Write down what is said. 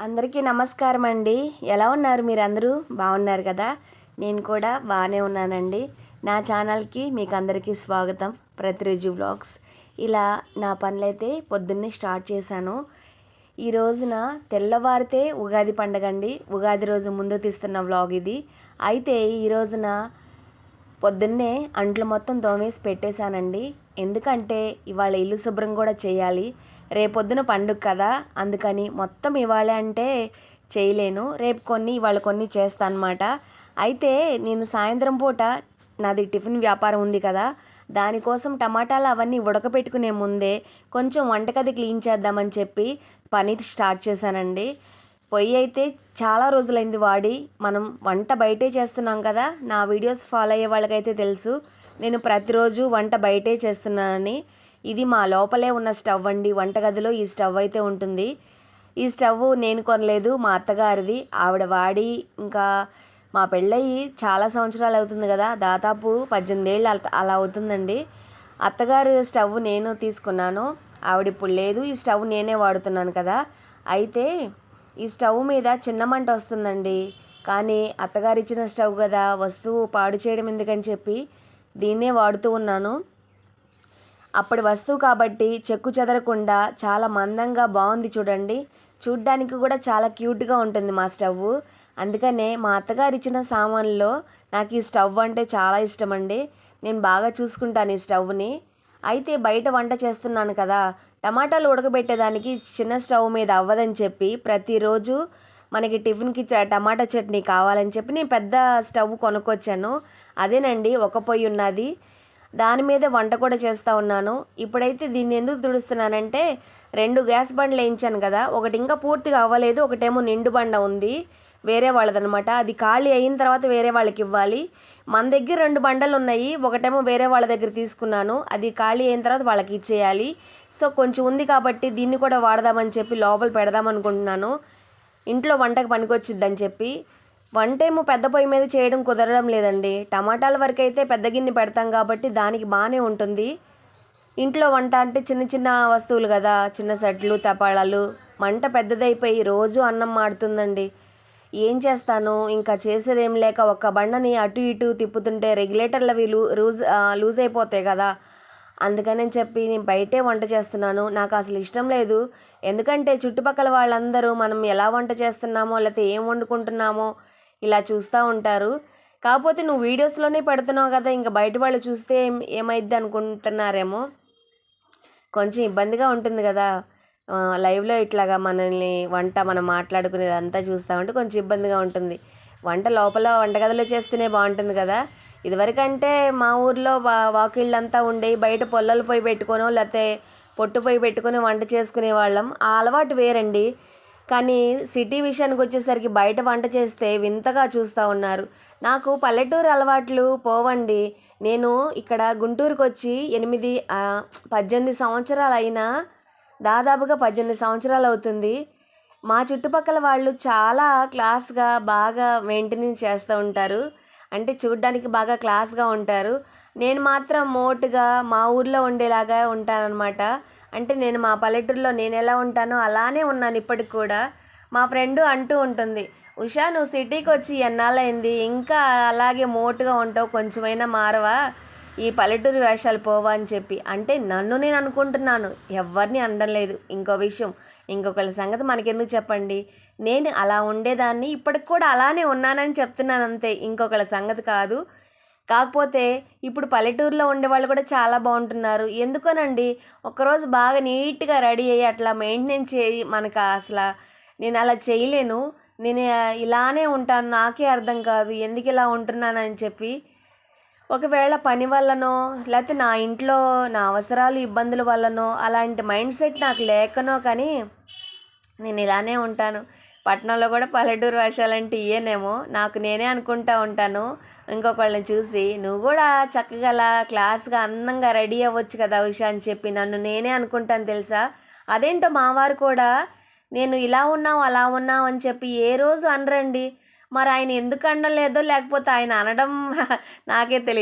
అందరికీ నమస్కారం అండి ఎలా ఉన్నారు మీరందరూ? బాగున్నారు కదా? నేను కూడా బాగానే ఉన్నానండి. నా ఛానల్కి మీకు అందరికీ స్వాగతం. ప్రతిరోజు వ్లాగ్స్. ఇలా నా పనులైతే పొద్దున్నే స్టార్ట్ చేశాను. ఈ రోజున తెల్లవారితే ఉగాది పండగ అండి ఉగాది రోజు ముందు తీస్తున్న వ్లాగ్ ఇది. అయితే ఈ రోజున పొద్దున్నే అంట్లు మొత్తం దోమేసి పెట్టేశానండి. ఎందుకంటే ఇవాళ ఇల్లు శుభ్రం కూడా చేయాలి. రేపొద్దున పండుగ కదా. అందుకని మొత్తం ఇవాళ అంటే చేయలేను. రేపు కొన్ని ఇవాళ కొన్ని చేస్తాను అనమాట అయితే నేను సాయంత్రం పూట నాది టిఫిన్ వ్యాపారం ఉంది కదా. దానికోసం టమాటాలు అవన్నీ ఉడకపెట్టుకునే ముందే కొంచెం వంటగది క్లీన్ చేద్దామని చెప్పి పని స్టార్ట్ చేశానండి. పొయ్యి అయితే చాలా రోజులైంది వాడి. మనం వంట బయటే చేస్తున్నాం కదా. నా వీడియోస్ ఫాలో అయ్యే వాళ్ళకైతే తెలుసు. నేను ప్రతిరోజు వంట బయటే చేస్తున్నానని. ఇది మా లోపలే ఉన్న స్టవ్ అండి. వంటగదిలో ఈ స్టవ్ అయితే ఉంటుంది. ఈ స్టవ్ నేను కొనలేదు మా అత్తగారిది. ఆవిడ వాడి ఇంకా మా పెళ్ళయి చాలా సంవత్సరాలు అవుతుంది కదా. దాదాపు పద్దెనిమిది ఏళ్ళు అలా అవుతుందండి. అత్తగారు స్టవ్ నేను తీసుకున్నాను. ఆవిడ ఇప్పుడు లేదు. ఈ స్టవ్ నేనే వాడుతున్నాను కదా. అయితే ఈ స్టవ్ మీద చిన్న మంట వస్తుందండి. కానీ అత్తగారు ఇచ్చిన స్టవ్ కదా. వస్తువు పాడు చేయడం ఎందుకని చెప్పి దీన్నే వాడుతూ ఉన్నాను. అప్పటి వస్తువు కాబట్టి చెక్కు చెదరకుండా చాలా మందంగా బాగుంది చూడండి. చూడ్డానికి కూడా చాలా క్యూట్గా ఉంటుంది మా స్టవ్ అందుకనే మా అత్తగారు ఇచ్చిన సామాన్లో నాకు ఈ స్టవ్ అంటే చాలా ఇష్టం అండి నేను బాగా చూసుకుంటాను ఈ స్టవ్ని. అయితే బయట వంట చేస్తున్నాను కదా టమాటాలు ఉడకబెట్టేదానికి చిన్న స్టవ్ మీద అవ్వదని చెప్పి ప్రతిరోజు మనకి టిఫిన్కి టమాటా చట్నీ కావాలని చెప్పి నేను పెద్ద స్టవ్ కొనుక్కొచ్చాను. అదేనండి ఒక పొయ్యి ఉన్నది. దాని మీద వంట కూడా చేస్తూ ఉన్నాను. ఇప్పుడైతే దీన్ని ఎందుకు తుడుస్తున్నానంటే రెండు గ్యాస్ బండ్లు వేయించాను కదా ఒకటి ఇంకా పూర్తిగా అవ్వలేదు ఒకటేమో నిండు బండ ఉంది వేరే వాళ్ళదనమాట. అది ఖాళీ అయిన తర్వాత వేరే వాళ్ళకి ఇవ్వాలి. మన దగ్గర రెండు బండలు ఉన్నాయి ఒకటేమో వేరే వాళ్ళ దగ్గర తీసుకున్నాను. అది ఖాళీ అయిన తర్వాత వాళ్ళకి ఇచ్చేయాలి. సో కొంచెం ఉంది కాబట్టి దీన్ని కూడా వాడదామని చెప్పి లోపల పెడదామనుకుంటున్నాను. ఇంట్లో వంటకు పనికొచ్చిద్దని చెప్పి వంట ఏమో పెద్ద పొయ్యి మీద చేయడం కుదరడం లేదండి. టమాటాల వరకు అయితే పెద్ద గిన్నె పెడతాం కాబట్టి దానికి బాగానే ఉంటుంది. ఇంట్లో వంట అంటే చిన్న చిన్న వస్తువులు కదా చిన్న సెట్లు తపాళాలు మంట పెద్దదైపోయి రోజు అన్నం మాడుతుందండి. ఏం చేస్తాను? ఇంకా చేసేదేం లేక ఒక్క బండని అటు ఇటు తిప్పుతుంటే రెగ్యులేటర్లు అవి లూ లూజ్ లూజ్ అయిపోతాయి కదా. అందుకని చెప్పి నేను బయటే వంట చేస్తున్నాను. నాకు అసలు ఇష్టం లేదు. ఎందుకంటే చుట్టుపక్కల వాళ్ళందరూ మనం ఎలా వంట చేస్తున్నామో లేకపోతే ఏం వండుకుంటున్నామో ఇలా చూస్తూ ఉంటారు. కాకపోతే నువ్వు వీడియోస్లోనే పెడుతున్నావు కదా ఇంకా బయట వాళ్ళు చూస్తే ఏమైద్ది అనుకుంటున్నారేమో. కొంచెం ఇబ్బందిగా ఉంటుంది కదా. లైవ్లో ఇట్లాగా మనల్ని వంట మనం మాట్లాడుకునేది అంతా చూస్తామంటే కొంచెం ఇబ్బందిగా ఉంటుంది. వంట లోపల వంటగదిలో చేస్తేనే బాగుంటుంది కదా. ఇదివరకంటే మా ఊర్లో వా వాకిళ్ళంతా ఉండేవి బయట పొల్లలు పోయి పెట్టుకోనో లేకపోతే పొట్టు పోయి పెట్టుకొని వంట చేసుకునే వాళ్ళం. ఆ అలవాటు వేరండి. కానీ సిటీ విషయానికి వచ్చేసరికి బయట వంట చేస్తే వింతగా చూస్తూ ఉన్నారు. నాకు పల్లెటూరు అలవాట్లు పోవండి. నేను ఇక్కడ గుంటూరుకు వచ్చి ఎనిమిది పద్దెనిమిది సంవత్సరాలు అయినా దాదాపుగా పద్దెనిమిది సంవత్సరాలు అవుతుంది మా చుట్టుపక్కల వాళ్ళు చాలా క్లాస్గా బాగా మెయింటెనెన్స్ చేస్తూ ఉంటారు. అంటే చూడ్డానికి బాగా క్లాస్గా ఉంటారు. నేను మాత్రం మోటుగా మా ఊర్లో ఉండేలాగా ఉంటానన్నమాట. అంటే నేను మా పల్లెటూరులో నేను ఎలా ఉంటానో అలానే ఉన్నాను ఇప్పటికి కూడా. మా ఫ్రెండ్ అంటూ ఉంటుంది ఉషా నువ్వు సిటీకి వచ్చి ఎన్నాళ్ళైంది ఇంకా అలాగే మోటుగా ఉంటావు కొంచెమైనా మారవా? ఈ పల్లెటూరు వేషాలు పోవా అని చెప్పి అంటే నన్ను నేను అనుకుంటున్నాను. ఎవరిని అనడం లేదు ఇంకో విషయం ఇంకొకళ్ళ సంగతి మనకెందుకు చెప్పండి? నేను అలా ఉండేదాన్ని ఇప్పటికి కూడా అలానే ఉన్నానని చెప్తున్నాను అంతే. ఇంకొకళ్ళ సంగతి కాదు. కాకపోతే ఇప్పుడు పల్లెటూరులో ఉండేవాళ్ళు కూడా చాలా బాగుంటున్నారు. ఎందుకోనండి? ఒకరోజు బాగా నీట్గా రెడీ అయ్యి అట్లా మెయింటెనెన్స్ చేయి మనకు అసలు నేను అలా చేయలేను. నేను ఇలానే ఉంటాను నాకే అర్థం కాదు. ఎందుకు ఇలా ఉంటున్నానని చెప్పి ఒకవేళ పని వల్లనో లేకపోతే నా ఇంట్లో నా అవసరాలు ఇబ్బందుల వల్లనో అలాంటి మైండ్ సెట్ నాకు లేకనో కానీ నేను ఇలానే ఉంటాను. పట్టణంలో కూడా పల్లెటూరు వేషాలంటే ఇయ్యనేమో. నాకు నేనే అనుకుంటా ఉంటాను. ఇంకొకళ్ళని చూసి నువ్వు కూడా చక్కగా క్లాస్గా అందంగా రెడీ అవ్వచ్చు కదా ఉషా అని చెప్పి నన్ను నేనే అనుకుంటాను తెలుసా? అదేంటో మావారు కూడా నేను ఇలా ఉన్నావు అలా ఉన్నావు అని చెప్పి ఏ రోజు అనరండి. మరి ఆయన ఎందుకు అనడం లేదో లేకపోతే ఆయన అనడం నాకే తెలియదు